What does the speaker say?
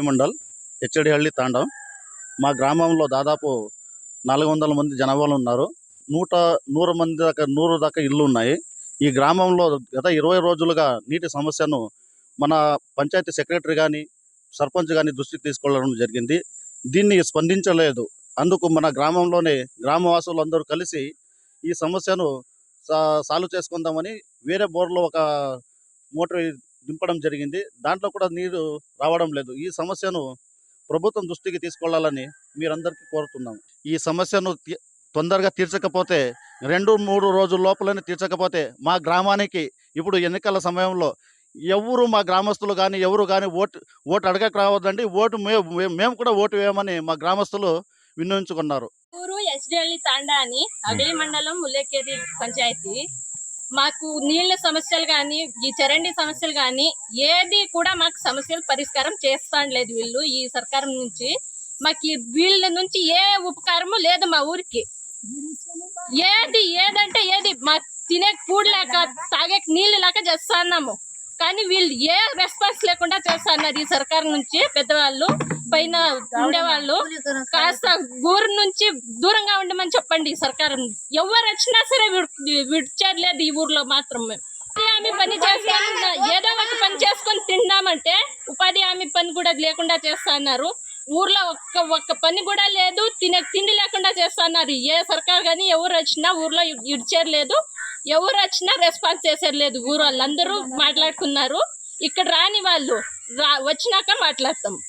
మండల్ హెచ్చడిహಳ್ಳಿ తాండం మా గ్రామంలో దాదాపు నాలుగు వందల మంది జనాభాలు ఉన్నారు. నూట నూరు మంది దాకా నూరు దాకా ఇళ్ళు ఉన్నాయి. ఈ గ్రామంలో గత ఇరవై రోజులుగా నీటి సమస్యను మన పంచాయతీ సెక్రటరీ కానీ సర్పంచ్ కానీ దృష్టికి తీసుకెళ్ళడం జరిగింది. దీన్ని స్పందించలేదు. అందుకు మన గ్రామంలోనే గ్రామవాసులు అందరూ కలిసి ఈ సమస్యను సా- సాల్వ్ చేసుకుందామని వేరే బోర్లో ఒక మోటార్ దింపడం జరిగింది. దాంట్లో కూడా నీరు రావడం లేదు. ఈ సమస్యను ప్రభుత్వం దృష్టికి తీసుకెళ్ళాలని మీరందరికీ కోరుతున్నాం ఈ సమస్యను తొందరగా తీర్చకపోతే రెండు మూడు రోజుల లోపలనే తీర్చకపోతే మా గ్రామానికి ఇప్పుడు ఎన్నికల సమయంలో ఎవరు మా గ్రామస్తులు కానీ ఎవరు కానీ ఓటు ఓటు అడగక రావద్దండి. ఓటు మేము కూడా ఓటు వేయమని మా గ్రామస్తులు విన్నవించుకున్నారు. ఊరు ఎస్డిఎల్లి తాండా అని అగలి మండలం ముల్లేకేరి పంచాయతీ మాకు నీళ్ళ సమస్యలు కానీ ఈ చరండి సమస్యలు కానీ ఏది కూడా మాకు సమస్యలు పరిష్కారం చేస్తాంలేదు వీళ్ళు ఈ సర్కారం నుంచి. మాకు ఈ వీళ్ళ నుంచి ఏ ఉపకారము లేదు మా ఊరికి. ఏది ఏదంటే ఏది మా తినే కూడు లేక తాగే నీళ్ళు లేక చేస్తున్నాము. కానీ వీళ్ళు ఏ రెస్పాన్స్ లేకుండా చేస్తున్నారు ఈ సర్కార్ నుంచి పెద్దవాళ్ళు పైన ఉండేవాళ్ళు. కాస్త ఊరు నుంచి దూరంగా ఉండమని చెప్పండి సర్కారం. ఎవరు వచ్చినా సరే విడ్- విడిచేయలేదు ఈ ఊర్లో మాత్రం మేము. ఉపాధి హామీ పని చేసుకొని ఏదో ఒక పని చేసుకొని తిందామంటే ఉపాధి హామీ పని కూడా లేకుండా చేస్తున్నారు. ఊర్లో ఒక్క ఒక్క పని కూడా లేదు తినే తిండి లేకుండా చేస్తున్నారు. ఏ సర్కార్ కానీ ఎవరు వచ్చినా ఊర్లో ఇడిచేయలేదు ఎవరు వచ్చినా రెస్పాన్స్ చేసేది లేదు ఊరు వాళ్ళందరూ మాట్లాడుకున్నారు. ఇక్కడ రాని వాళ్ళు రా వచ్చినాక మాట్లాడతాం.